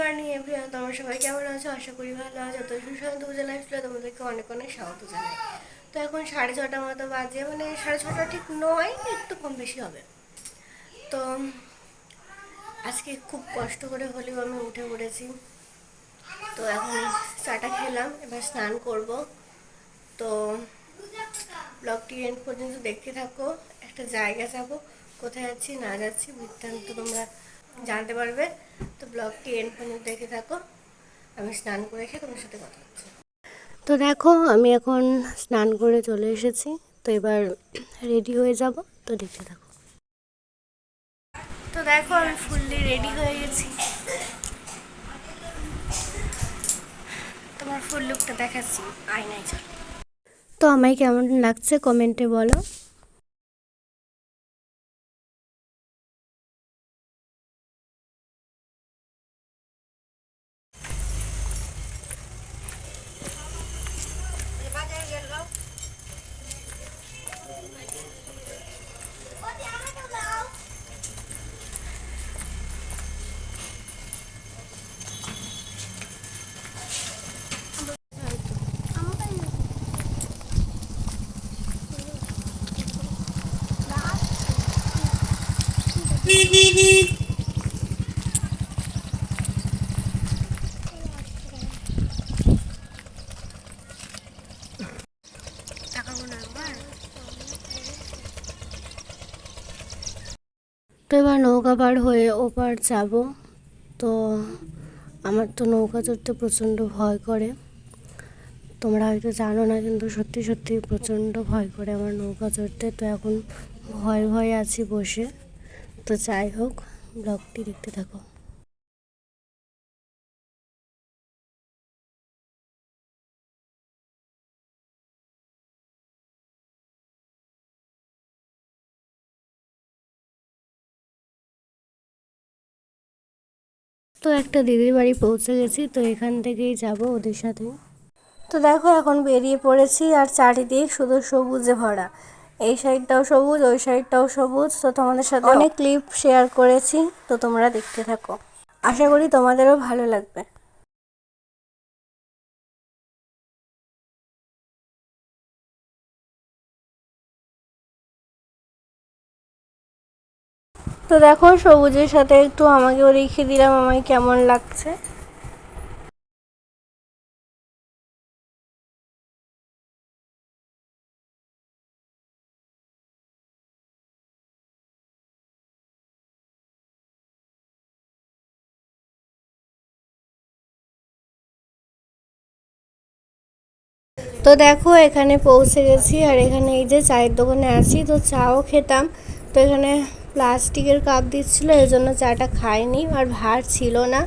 Morning everyone তোমরা সবাই কেমন আছো? আশা করি ভালো আছো। তো সুশান্ত উপজেলা আসলে তোমাদেরকে অনেক অনেক স্বাগত জানাই। তো এখন সাড়ে ছটা মতো বাজে মানে সাড়ে ছটা ঠিক নয়, একটু কম বেশি হবে। তো আজকে খুব কষ্ট করে হলেও আমি উঠে পড়েছি। তো এখন চাটা খেলাম, এবার স্নান করব। তো ব্লগটি এন্ড পর্যন্ত দেখতে থাকো। একটা জায়গা যাব, কোথায় যাচ্ছি না যাচ্ছি বৃত্তান্ত তোমরা জানতে পারবে, তো ব্লগটি এন্ড পর্যন্ত দেখে থাকো। আমি স্নান করে এসে তোমার সাথে কথা হচ্ছে। তো দেখো, আমি এখন স্নান করে চলে এসেছি, তো এবার রেডি হয়ে যাব, তো দেখতে থাকো। তো দেখো, আমি ফুললি রেডি হয়ে গেছি। তোমার ফুল লুকটা দেখাচ্ছি, আয়নায় চল তো আমায় কেমন লাগছে কমেন্টে বলো। এবার নৌকা পার হয়ে ওপার যাব। তো আমার তো নৌকা চড়তে প্রচণ্ড ভয় করে। তোমরা হয়তো জানো না, কিন্তু সত্যি সত্যি প্রচণ্ড ভয় করে আমার নৌকা চড়তে। তো এখন ভয় ভয় আছি বসে। তো যাই হোক, ব্লগটি দেখতে থাকো। তো একটা দিদির বাড়ি পৌঁছে গেছি তো এখান থেকেই যাব ওদের সাথে। তো দেখো এখন বেরিয়ে পড়েছি আর চারিদিক শুধু সবুজে ভরা। এই সাইডটাও সবুজ ওই সাইডটাও সবুজ। তো তোমাদের সাথে অনেক ক্লিপ শেয়ার করেছি তো তোমরা দেখতে থাকো। আশা করি তোমাদেরও ভালো লাগবে। তো দেখো, সবুজের সাথে একটু আমাকেও রেখে দিলাম, আমায় কেমন লাগছে। তো দেখো, এখানে পৌঁছে গেছি, আর এখানে এই যে চায়ের দোকানে আছি, তো চাও খেতাম। তো এখানে প্লাস্টিকের কাপ দিচ্ছিল, এই জন্য চাটা খাইনি আর ভার ছিল না।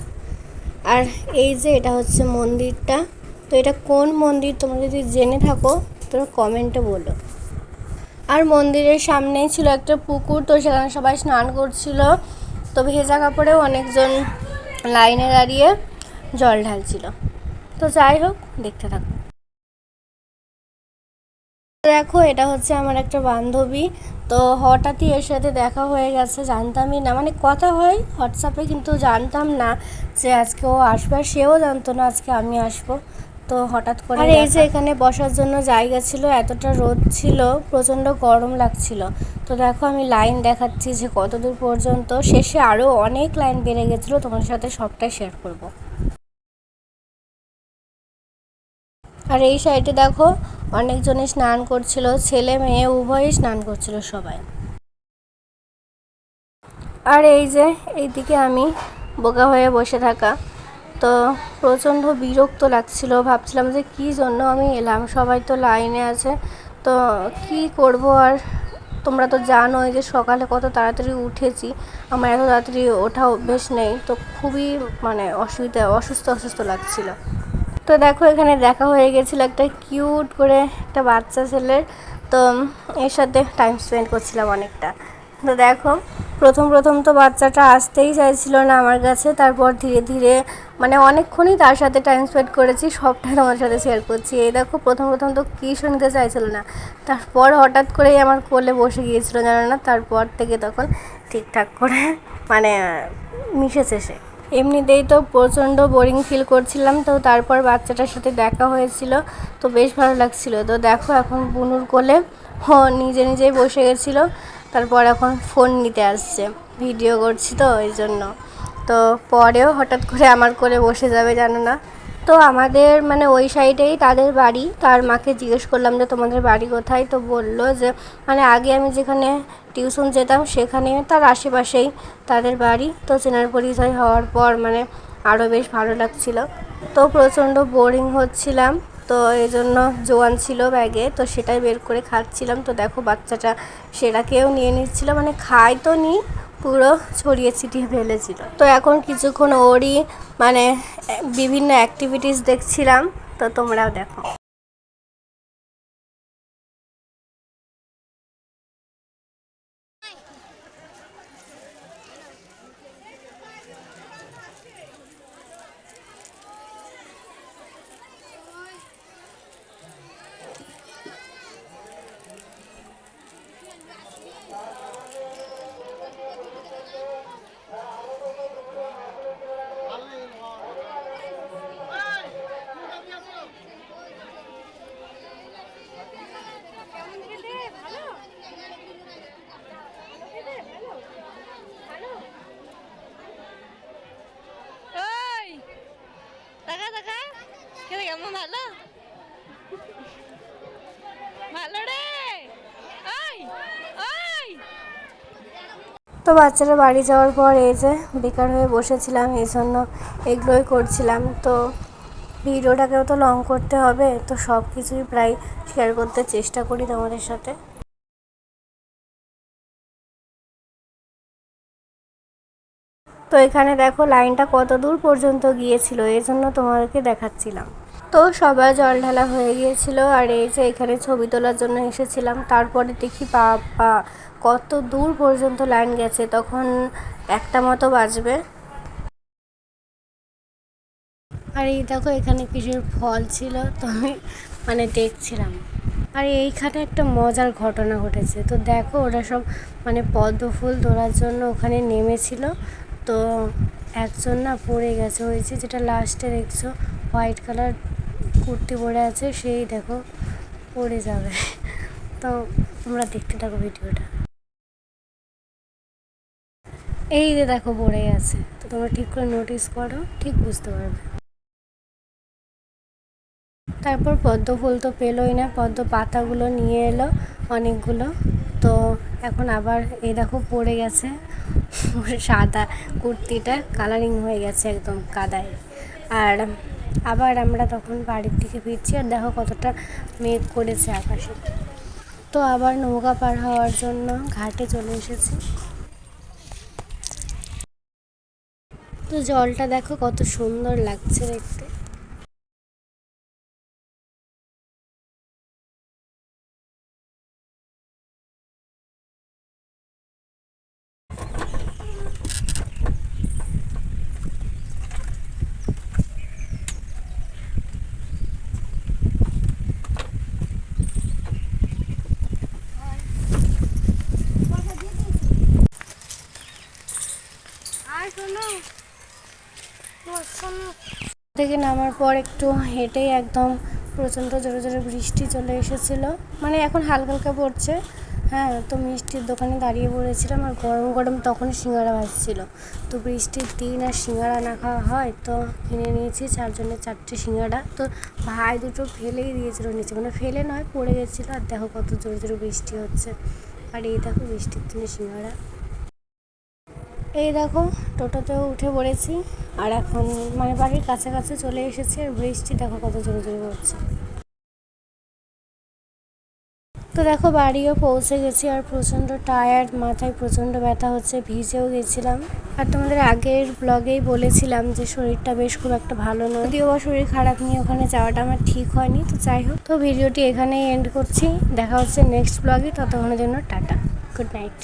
আর এই যে এটা হচ্ছে মন্দিরটা, তো এটা কোন মন্দির তোমরা যদি জেনে থাকো, তোমরা কমেন্টে বলো। আর মন্দিরের সামনেই ছিল একটা পুকুর, তো সেখানে সবাই স্নান করছিল। তো ভেজা কাপড়েও অনেকজন লাইনে দাঁড়িয়ে জল ঢালছিল। তো যাই হোক, দেখতে থাকো। দেখো এটা হচ্ছে আমার একটা বান্ধবী। তো হঠাৎই এর সাথে দেখা হয়ে গেছে জানতামই না। মানে কথা হয় হোয়াটসঅ্যাপে কিন্তু জানতাম না যে আজকে ও আসবে। আর সেও জানতো না আজকে আমি আসব। তো হঠাৎ করে আর এই যে এখানে বসার জন্য জায়গা ছিল এতটা রোদ ছিল প্রচণ্ড গরম লাগছিল। তো দেখো আমি লাইন দেখাচ্ছি যে কতদূর পর্যন্ত। শেষে আরও অনেক লাইন বেড়ে গেছিল। তোমার সাথে সবটাই শেয়ার করব। আর এই সাইডে দেখো অনেকজনে স্নান করছিল, ছেলে মেয়ে উভয়ই স্নান করছিল সবাই। আর এই যে, এইদিকে আমি বোকা হয়ে বসে থাকা। তো প্রচণ্ড বিরক্ত লাগছিল, ভাবছিলাম যে কী জন্য আমি এলাম? সবাই তো লাইনে আছে। তো কি করব আর? তোমরা তো জানোই যে সকালে কত তাড়াতাড়ি উঠেছি। আমার এত তাড়াতাড়ি ওঠা অভ্যেস নেই। তো খুবই মানে অসুবিধা, অসুস্থ অসুস্থ লাগছিল। তো দেখো, এখানে দেখা হয়ে গেছিল একটা কিউট করে একটা বাচ্চা ছেলের। তো এর সাথে টাইম স্পেন্ড করছিলাম অনেকটা। তো দেখো, প্রথম প্রথম তো বাচ্চাটা আসতেই চাইছিল না আমার কাছে। তারপর ধীরে ধীরে মানে অনেকক্ষণই তার সাথে টাইম স্পেন্ড করেছি সবটাই তোমার সাথে শেয়ার করছি। এই দেখো, প্রথম প্রথম তো কী শুনতে চাইছিল না। তারপর হঠাৎ করেই আমার কোলে বসে গিয়েছিল, জানো না? তারপর থেকে তখন ঠিকঠাক করে মানে মিশেছে সে। এমনিতেই তো প্রচণ্ড বোরিং ফিল করছিলাম, তো তারপর বাচ্চাটার সাথে দেখা হয়েছিল, তো বেশ ভালো লাগছিল। তো দেখো এখন বুনুর কোলে হ, নিজে নিজেই বসে গেছিল, তারপর এখন ফোন নিতে আসছে ভিডিও করছি তো ওই জন্য। তো পরেও হঠাৎ করে আমার কোলে বসে যাবে, জানো না? তো আমাদের মানে ওই সাইডেই তাদের বাড়ি। তার মাকে জিজ্ঞেস করলাম যে, তোমাদের বাড়ি কোথায়? তো বলল যে মানে আগে আমি যেখানে টিউশন যেতাম, সেখানে তার আশেপাশেই তাদের বাড়ি। তো চেনার পরিচয় হওয়ার পর মানে আরও বেশ ভালো লাগছিল। তো প্রচণ্ড বোরিং হচ্ছিলাম। তো এই জন্য জোয়ান ছিল ব্যাগে, তো সেটাই বের করে খাচ্ছিলাম। তো দেখো বাচ্চাটা সেটাকেও নিয়ে নিচ্ছিল। মানে খায় তো নি পুরো ছড়িয়ে ছিটিয়ে ফেলেছিল। তো এখন কিছুক্ষণ ওরই মানে বিভিন্ন অ্যাক্টিভিটিস দেখছিলাম, তো তোমরাও দেখো ওই টাকা টাকা খেলে কেমন ভালো ভালো রে ওই ওই তো বাচ্চারা বাড়ি যাওয়ার পর এই যে বেকার হয়ে বসেছিলাম, এই জন্য এগুলোই করছিলাম। তো ভিডিওটাকেও তো লং করতে হবে, তো সব কিছুই প্রায় শেয়ার করতে চেষ্টা করি তোমাদের সাথে। তো এখানে দেখো লাইনটা কত দূর পর্যন্ত গিয়েছিল, এই জন্য তোমাদেরকে দেখাচ্ছিলাম। তো সবার জল ঢালা হয়ে গিয়েছিল, আর এই যে এখানে ছবি তোলার জন্য এসেছিলাম। তারপরে দেখি বাবা কত দূর পর্যন্ত লাইন গেছে, তখন একটা মতো বাজবে। আর, এই দেখো, এখানে কিছুর ফল ছিল, তো আমি মানে দেখছিলাম। আর, এইখানে একটা মজার ঘটনা ঘটেছে। তো দেখো, ওরা সব মানে পদ্ম ফুল তোলার জন্য ওখানে নেমেছিল। তো একজন না পড়ে গেছে হয়েছে যেটা লাস্টে দেখছ, হোয়াইট কালার কুর্তি পরে আছে, সেই দেখো, পড়ে যাবে। তো তোমরা দেখতে থাকো ভিডিওটা। এই যে দেখো পড়ে গেছে তো তোমরা ঠিক করে নোটিস করো, ঠিক বুঝতে পারবে। তারপর পদ্ম ফুল তো পেলোই না, পদ্ম পাতাগুলো নিয়ে এলো অনেকগুলো। তো এখন আবার এই দেখো পড়ে গেছে, সাদা কুর্তিটা কালারিং হয়ে গেছে একদম কাদায়। আর আবার আমরা তখন বাড়ির দিকে ফিরছি আর দেখো কতটা মেঘ করেছে আকাশে। তো আবার নৌকা পার হওয়ার জন্য ঘাটে চলে এসেছি। তো জলটা দেখো কত সুন্দর লাগছে দেখতে। থেকে নামার পর একটু হেঁটেই একদম প্রচণ্ড জোরে জোরে বৃষ্টি চলে এসেছিল। মানে এখন হালকা হালকা পড়ছে। হ্যাঁ তো মিষ্টির দোকানে দাঁড়িয়ে পড়েছিলাম আর গরম গরম তখন সিঙ্গারা ভাজছিল। তো বৃষ্টির দিন আর সিঙ্গারা না খাওয়া হয়, তো কিনে নিয়েছি চারজনের চারটে সিঙ্গারা। তো ভাই দুটো ফেলেই দিয়েছিল নিচে। মানে ফেলে নয়, পড়ে গেছিল আর দেখো কত জোরে জোরে বৃষ্টি হচ্ছে। আর এই দেখো বৃষ্টির দিনে সিঙ্গারা। এই দেখো, টোটোতেও উঠে পড়েছি। আর এখন মানে বাড়ির কাছাকাছি চলে এসেছি আর বৃষ্টি দেখো কত জোরে জোরে পড়ছে। তো দেখো বাড়িও পৌঁছে গেছি আর প্রচণ্ড টায়ার্ড মাথায় প্রচণ্ড ব্যথা হচ্ছে, ভিজেও গেছিলাম। আর তোমাদের আগের ব্লগেই বলেছিলাম যে শরীরটা বেশ খুব একটা ভালো নয়। যদিও বা শরীর খারাপ নিয়ে ওখানে যাওয়াটা আমার ঠিক হয়নি, তো যাই হোক। তো ভিডিওটি এখানেই এন্ড করছি। দেখা হচ্ছে নেক্সট ব্লগে ততক্ষণের জন্য টাটা গুড নাইট